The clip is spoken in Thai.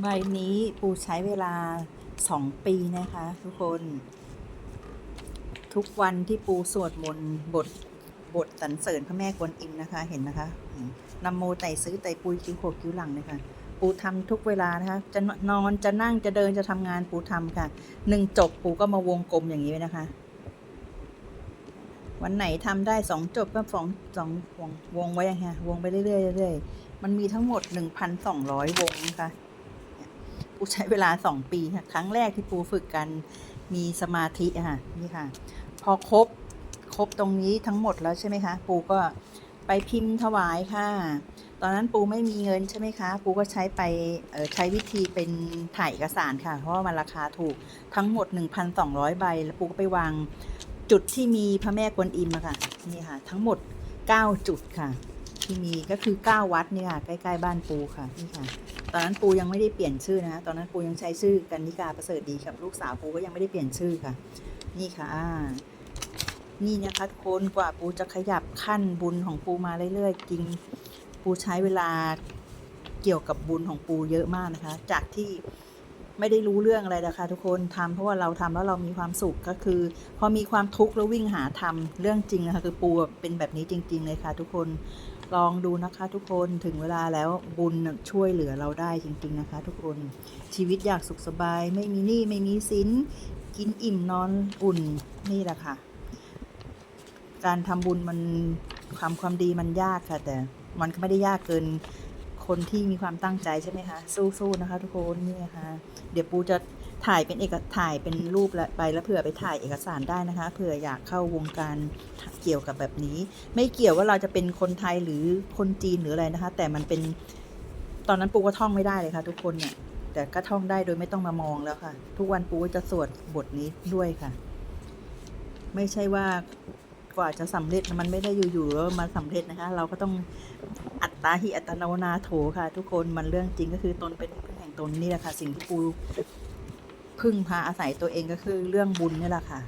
ใบนี้ปูใช้เวลาสองปีนะคะ ทุกคน ทุกวันที่ปูสวดมนต์บทบทสรรเสริญพระแม่กวนอิมนะคะ เห็นนะคะนำโมไต่ซื้อไต่ปุยคิ้วโขกคิ้วหลังเลยค่ะ ปูทำทุกเวลานะคะ จะนอนจะนั่งจะเดินจะทำงานปูทำค่ะหนึ่งจบปูก็มาวงกลมอย่างนี้นะคะ วันไหนทำได้สองจบก็สองสองวงวงไว้อย่างเงี้ยวงไปเรื่อยๆเรื่อยๆมันมีทั้งหมดหนึ่งพันสองร้อยวงนะคะ ปูใช้เวลาสองปีค่ะครั้งแรกที่ปูฝึกกันมีสมาธิค่ะนี่ค่ะ พอครบครบตรงนี้ทั้งหมดแล้วใช่ไหมคะ ปูก็ไปพิมพ์ถวายค่ะ ตอนนั้นปูไม่มีเงินใช่ไหมคะ ปูก็ใช้ไปใช้วิธีเป็นถ่ายเอกสารค่ะ เพราะว่ามันราคาถูกทั้งหมด 1,200 ใบ แล้วปูก็ไปวางจุดที่มีพระแม่กวนอิมอะค่ะ นี่ค่ะ ทั้งหมด 9 จุดค่ะ ที่มีก็คือ 9 วัดนี่ค่ะใกล้ๆบ้านปูค่ะนี่ค่ะ ตอนนั้นปูยังไม่ได้เปลี่ยนชื่อนะคะตอนนั้นปูยังใช้ชื่อกันนิกาประเสริฐดีกับลูกสาวปูก็ยังไม่ได้เปลี่ยนชื่อค่ะ นี่ค่ะนี่นะคะทุกคนกว่าปูจะขยับขั้นบุญของปูมาเรื่อยๆจริงปูใช้เวลาเกี่ยวกับบุญของปูเยอะมากนะคะ จากที่ ไม่ได้รู้เรื่องอะไรนะคะทุกคนทำเพราะว่าเราทำแล้วเรามีความสุขก็คือ พอมีความทุกข์แล้ววิ่งหาทำเรื่องจริงนะคะคือปูเป็นแบบนี้จริง ๆ เลยค่ะ ทุกคนลองดูนะคะทุกคนถึงเวลาแล้วบุญช่วยเหลือเราได้จริง ๆนะคะ ทุกคนชีวิตอยากสุขสบาย ไม่มีหนี้ไม่มีสินกินอิ่มนอนอุ่นนี่แหละค่ะ การทำบุญมันความความดีมันยากค่ะ แต่มันก็ไม่ได้ยากเกิน คนที่มีความตั้งใจใช่ไหมคะ สู้ๆนะคะ ทุกคนนี่นะคะเดี๋ยวปูจะถ่ายเป็นเอกถ่ายเป็นรูปละไปแล้วเผื่อไปถ่ายเอกสารได้นะคะเผื่ออยากเข้าวงการเกี่ยวกับแบบนี้ ไม่เกี่ยวว่าเราจะเป็นคนไทยหรือคนจีนหรืออะไรนะคะ แต่มันเป็นตอนนั้นปูก็ท่องไม่ได้เลยค่ะ ทุกคนเนี่ยแต่ก็ท่องได้โดยไม่ต้องมามองแล้วค่ะ ทุกวันปูจะสวดบทนี้ด้วยค่ะ ไม่ใช่ว่า กว่าจะสำเร็จมันไม่ได้อยู่ๆแล้วมาสำเร็จนะคะ เราก็ต้องอัตตาหิอัตโนนาโถค่ะ ทุกคนมันเรื่องจริงก็คือตนเป็นที่พึ่งแห่งตนนี่แหละค่ะ สิ่งที่ปูพึ่งพาอาศัยตัวเองก็คือเรื่องบุญนี่แหละค่ะ